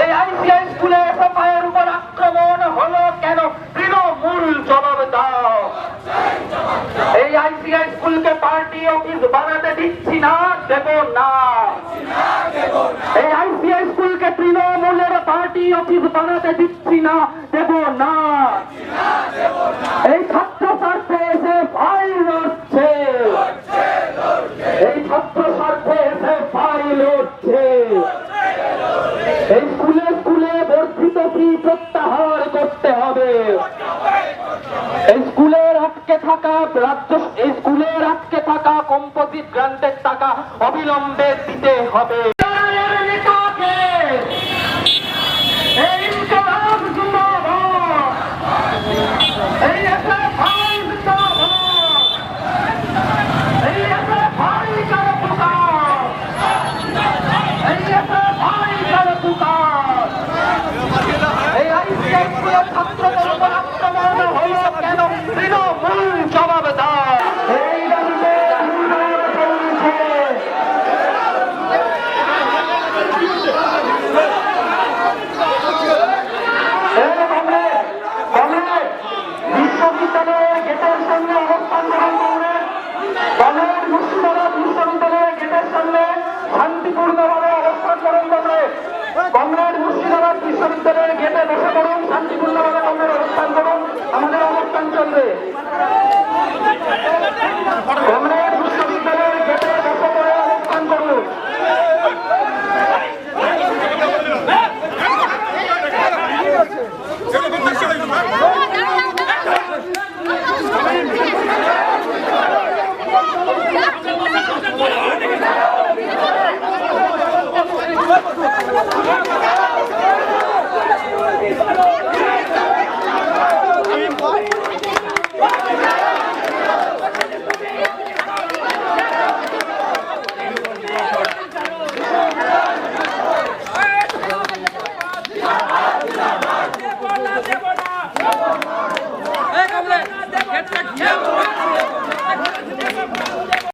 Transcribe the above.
এই আইসিআই স্কুলে এসএফআই উপর আক্রমণ হলো কেন? তৃণমূল জবাব দাও। এই আইসিআই স্কুলকে পার্টি অফিস বানাতে দিচ্ছি না, দেব না। এই আইসিআই স্কুলকে তৃণমূলের পার্টি অফিস বানাতে দিচ্ছি না, দেব না। এই ছাত্র প্রত্যাহার করতে হবে। স্কুলের আটকে থাকা রাজ্য স্কুলের আটকে থাকা কম্পোজিট গ্রান্টের টাকা অবিলম্বে দিতে হবে। দেব